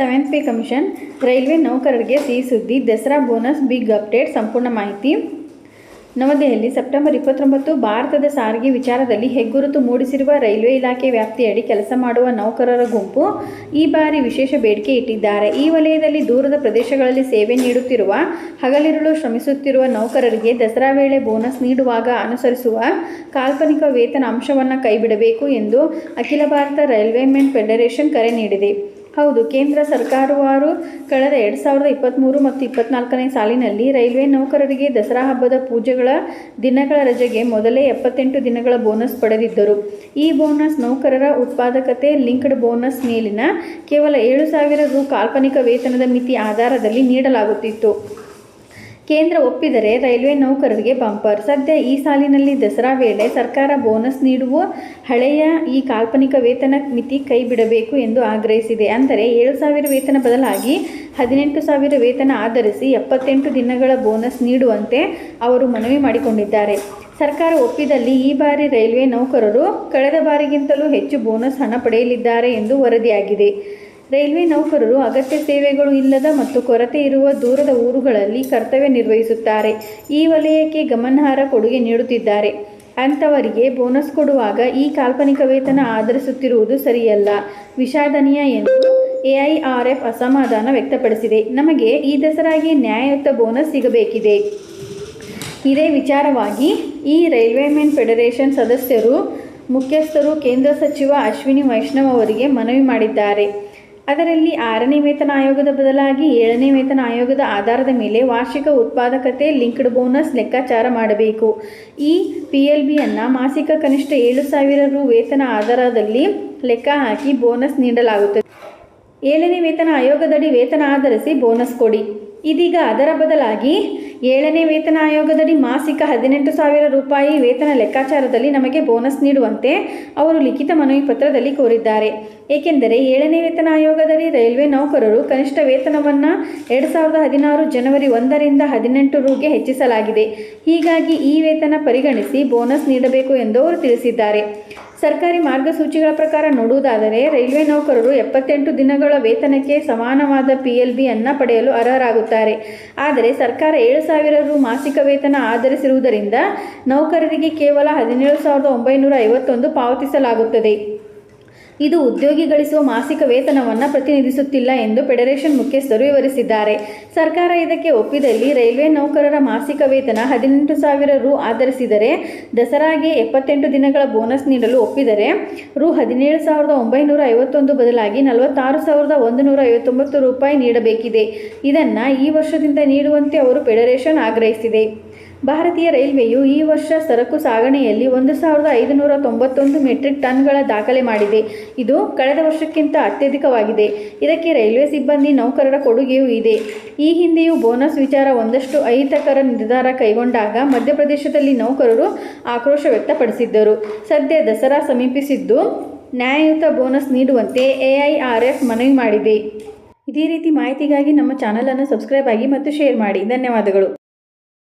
Seventh pay commission, railway ನೌಕರರಿಗೆ ಸಿಹಿ ಸುದ್ದಿ, ದಸರಾ ಬೋನಸ್, ಬಿಗ್ ಅಪ್ಡೇಟ್, ಸಂಪೂರ್ಣ ಮಾಹಿತಿ. ನವದೆಹಲಿ, ಸೆಪ್ಟೆಂಬರ್ ಇಪ್ಪತ್ತೊಂಬತ್ತು, ಭಾರತದ ಸಾರಿಗೆ ವಿಚಾರದಲ್ಲಿ ಹೆಗ್ಗುರುತು ಮೂಡಿಸಿರುವ ರೈಲ್ವೆ ಇಲಾಖೆ ವ್ಯಾಪ್ತಿಯಡಿ ಕೆಲಸ ಮಾಡುವ ನೌಕರರ ಗುಂಪು ಈ ಬಾರಿ ವಿಶೇಷ ಬೇಡಿಕೆ ಇಟ್ಟಿದ್ದಾರೆ. ಈ ವಲಯದಲ್ಲಿ ದೂರದ ಪ್ರದೇಶಗಳಲ್ಲಿ ಸೇವೆ ನೀಡುತ್ತಿರುವ, ಹಗಲಿರುಳು ಶ್ರಮಿಸುತ್ತಿರುವ ನೌಕರರಿಗೆ ದಸರಾ ವೇಳೆ ಬೋನಸ್ ನೀಡುವಾಗ ಅನುಸರಿಸುವ ಕಾಲ್ಪನಿಕ ವೇತನ ಅಂಶವನ್ನು ಕೈಬಿಡಬೇಕು ಎಂದು ಅಖಿಲ ಭಾರತ ರೈಲ್ವೆ ಮ್ಯಾನ್ ಫೆಡರೇಷನ್ ಕರೆ ನೀಡಿದೆ. ಹೌದು, ಕೇಂದ್ರ ಸರ್ಕಾರವಾರು ಕಳೆದ ಎರಡು ಸಾವಿರದ ಇಪ್ಪತ್ತ್ಮೂರು ಮತ್ತು ಇಪ್ಪತ್ನಾಲ್ಕನೇ ಸಾಲಿನಲ್ಲಿ ರೈಲ್ವೆ ನೌಕರರಿಗೆ ದಸರಾ ಹಬ್ಬದ ಪೂಜೆಗಳ ದಿನಗಳ ರಜೆಗೆ ಮೊದಲೇ ಎಪ್ಪತ್ತೆಂಟು ದಿನಗಳ ಬೋನಸ್ ಪಡೆದಿದ್ದರು. ಈ ಬೋನಸ್ ನೌಕರರ ಉತ್ಪಾದಕತೆ ಲಿಂಕ್ಡ್ ಬೋನಸ್ ಮೇಲಿನ ಕೇವಲ ಏಳು ಸಾವಿರ ರು ಕಾಲ್ಪನಿಕ ವೇತನದ ಮಿತಿ ಆಧಾರದಲ್ಲಿ ನೀಡಲಾಗುತ್ತಿತ್ತು. ಕೇಂದ್ರ ಒಪ್ಪಿದರೆ ರೈಲ್ವೆ ನೌಕರರಿಗೆ ಬಂಪರ್. ಸದ್ಯ ಈ ಸಾಲಿನಲ್ಲಿ ದಸರಾ ವೇಳೆ ಸರ್ಕಾರ ಬೋನಸ್ ನೀಡುವ ಹಳೆಯ ಈ ಕಾಲ್ಪನಿಕ ವೇತನ ಮಿತಿ ಕೈಬಿಡಬೇಕು ಎಂದು ಆಗ್ರಹಿಸಿದೆ. ಅಂದರೆ ಏಳು ಸಾವಿರ ವೇತನ ಬದಲಾಗಿ ಹದಿನೆಂಟು ಸಾವಿರ ವೇತನ ಆಧರಿಸಿ ಎಪ್ಪತ್ತೆಂಟು ದಿನಗಳ ಬೋನಸ್ ನೀಡುವಂತೆ ಅವರು ಮನವಿ ಮಾಡಿಕೊಂಡಿದ್ದಾರೆ. ಸರ್ಕಾರ ಒಪ್ಪಿದಲ್ಲಿ ಈ ಬಾರಿ ರೈಲ್ವೆ ನೌಕರರು ಕಳೆದ ಬಾರಿಗಿಂತಲೂ ಹೆಚ್ಚು ಬೋನಸ್ ಹಣ ಪಡೆಯಲಿದ್ದಾರೆ ಎಂದು ವರದಿಯಾಗಿದೆ. ರೈಲ್ವೆ ನೌಕರರು ಅಗತ್ಯ ಸೇವೆಗಳು ಇಲ್ಲದ ಮತ್ತು ಕೊರತೆ ಇರುವ ದೂರದ ಊರುಗಳಲ್ಲಿ ಕರ್ತವ್ಯ ನಿರ್ವಹಿಸುತ್ತಾರೆ. ಈ ವಲಯಕ್ಕೆ ಗಮನಾರ್ಹ ಕೊಡುಗೆ ನೀಡುತ್ತಿದ್ದಾರೆ. ಅಂಥವರಿಗೆ ಬೋನಸ್ ಕೊಡುವಾಗ ಈ ಕಾಲ್ಪನಿಕ ವೇತನ ಆಧರಿಸುತ್ತಿರುವುದು ಸರಿಯಲ್ಲ. ವಿಷಾದನೀಯ ಎಂದು ಎಐಆರ್ಎಫ್ ಅಸಮಾಧಾನ ವ್ಯಕ್ತಪಡಿಸಿದೆ. ನಮಗೆ ಈ ದಸರಾಗೆ ನ್ಯಾಯಯುತ ಬೋನಸ್ ಸಿಗಬೇಕಿದೆ. ಇದೇ ವಿಚಾರವಾಗಿ ಈ ರೈಲ್ವೆ ರೈಲ್ವೆಮೆನ್ ಫೆಡರೇಷನ್ ಸದಸ್ಯರು ಮುಖ್ಯಸ್ಥರು ಕೇಂದ್ರ ಸಚಿವ ಅಶ್ವಿನಿ ವೈಷ್ಣವ್ ಅವರಿಗೆ ಮನವಿ ಮಾಡಿದ್ದಾರೆ. ಅದರಲ್ಲಿ ಆರನೇ ವೇತನ ಆಯೋಗದ ಬದಲಾಗಿ ಏಳನೇ ವೇತನ ಆಯೋಗದ ಆಧಾರದ ಮೇಲೆ ವಾರ್ಷಿಕ ಉತ್ಪಾದಕತೆ ಲಿಂಕ್ಡ್ ಬೋನಸ್ ಲೆಕ್ಕಾಚಾರ ಮಾಡಬೇಕು. ಈ ಪಿ ಎಲ್ ಬಿಯನ್ನು ಮಾಸಿಕ ಕನಿಷ್ಠ ಏಳು ಸಾವಿರ ರು ವೇತನ ಆಧಾರದಲ್ಲಿ ಲೆಕ್ಕ ಹಾಕಿ ಬೋನಸ್ ನೀಡಲಾಗುತ್ತದೆ. ಏಳನೇ ವೇತನ ಆಯೋಗದಡಿ ವೇತನ ಆಧರಿಸಿ ಬೋನಸ್ ಕೊಡಿ. ಇದೀಗ ಅದರ ಬದಲಾಗಿ ಏಳನೇ ವೇತನ ಆಯೋಗದಡಿ ಮಾಸಿಕ ಹದಿನೆಂಟು ಸಾವಿರ ರೂಪಾಯಿ ವೇತನ ಲೆಕ್ಕಾಚಾರದಲ್ಲಿ ನಮಗೆ ಬೋನಸ್ ನೀಡುವಂತೆ ಅವರು ಲಿಖಿತ ಮನವಿ ಪತ್ರದಲ್ಲಿ ಕೋರಿದ್ದಾರೆ. ಏಕೆಂದರೆ ಏಳನೇ ವೇತನ ಆಯೋಗದಡಿ ರೈಲ್ವೆ ನೌಕರರು ಕನಿಷ್ಠ ವೇತನವನ್ನು ಎರಡು ಸಾವಿರದ ಹದಿನಾರು ಜನವರಿ ಒಂದರಿಂದ ಹದಿನೆಂಟು ರೂಗೆ ಹೆಚ್ಚಿಸಲಾಗಿದೆ. ಹೀಗಾಗಿ ಈ ವೇತನ ಪರಿಗಣಿಸಿ ಬೋನಸ್ ನೀಡಬೇಕು ಎಂದು ಅವರು ತಿಳಿಸಿದ್ದಾರೆ. ಸರ್ಕಾರಿ ಮಾರ್ಗಸೂಚಿಗಳ ಪ್ರಕಾರ ನೋಡುವುದಾದರೆ ರೈಲ್ವೆ ನೌಕರರು ಎಪ್ಪತ್ತೆಂಟು ದಿನಗಳ ವೇತನಕ್ಕೆ ಸಮಾನವಾದ ಪಿ ಎಲ್ ಬಿಯನ್ನು ಪಡೆಯಲು ಅರ್ಹರಾಗುತ್ತಾರೆ. ಆದರೆ ಸರ್ಕಾರ ಏಳು ಸಾವಿರ ರು ಮಾಸಿಕ ವೇತನ ಆಧರಿಸಿರುವುದರಿಂದ ನೌಕರರಿಗೆ ಕೇವಲ ಹದಿನೇಳು ಸಾವಿರದ ಒಂಬೈನೂರ ಐವತ್ತೊಂದು ಪಾವತಿಸಲಾಗುತ್ತದೆ. ಇದು ಉದ್ಯೋಗಿ ಗಳಿಸುವ ಮಾಸಿಕ ವೇತನವನ್ನು ಪ್ರತಿನಿಧಿಸುತ್ತಿಲ್ಲ ಎಂದು ಫೆಡರೇಷನ್ ಮುಖ್ಯಸ್ಥರು ವಿವರಿಸಿದ್ದಾರೆ. ಸರ್ಕಾರ ಇದಕ್ಕೆ ಒಪ್ಪಿದಲ್ಲಿ ರೈಲ್ವೆ ನೌಕರರ ಮಾಸಿಕ ವೇತನ ಹದಿನೆಂಟು ಸಾವಿರ ರು ಆಧರಿಸಿದರೆ ದಸರಾಗೆ ಎಪ್ಪತ್ತೆಂಟು ದಿನಗಳ ಬೋನಸ್ ನೀಡಲು ಒಪ್ಪಿದರೆ ರು ಹದಿನೇಳು ಸಾವಿರದ ಒಂಬೈನೂರ ಐವತ್ತೊಂದು ಬದಲಾಗಿ ನಲವತ್ತಾರು ಸಾವಿರದ ಒಂದು ನೂರ ಐವತ್ತೊಂಬತ್ತು ರೂಪಾಯಿ ನೀಡಬೇಕಿದೆ. ಇದನ್ನು ಈ ವರ್ಷದಿಂದ ನೀಡುವಂತೆ ಅವರು ಫೆಡರೇಷನ್ ಆಗ್ರಹಿಸಿದೆ. ಭಾರತೀಯ ರೈಲ್ವೆಯು ಈ ವರ್ಷ ಸರಕು ಸಾಗಣೆಯಲ್ಲಿ ಒಂದು ಸಾವಿರದ ಐದುನೂರ ತೊಂಬತ್ತೊಂದು ಮೆಟ್ರಿಕ್ ಟನ್ಗಳ ದಾಖಲೆ ಮಾಡಿದೆ. ಇದು ಕಳೆದ ವರ್ಷಕ್ಕಿಂತ ಅತ್ಯಧಿಕವಾಗಿದೆ. ಇದಕ್ಕೆ ರೈಲ್ವೆ ಸಿಬ್ಬಂದಿ ನೌಕರರ ಕೊಡುಗೆಯೂ ಇದೆ. ಈ ಹಿಂದೆಯೂ ಬೋನಸ್ ವಿಚಾರ ಒಂದಷ್ಟು ಅಹಿತಕರ ನಿರ್ಧಾರ ಕೈಗೊಂಡಾಗ ಮಧ್ಯಪ್ರದೇಶದಲ್ಲಿ ನೌಕರರು ಆಕ್ರೋಶ ವ್ಯಕ್ತಪಡಿಸಿದ್ದರು. ಸದ್ಯ ದಸರಾ ಸಮೀಪಿಸಿದ್ದು ನ್ಯಾಯಯುತ ಬೋನಸ್ ನೀಡುವಂತೆ ಎಐಆರ್ಎಫ್ ಮನವಿ ಮಾಡಿದೆ. ಇದೇ ರೀತಿ ಮಾಹಿತಿಗಾಗಿ ನಮ್ಮ ಚಾನಲನ್ನು ಸಬ್ಸ್ಕ್ರೈಬ್ ಆಗಿ ಮತ್ತು ಶೇರ್ ಮಾಡಿ. ಧನ್ಯವಾದಗಳು.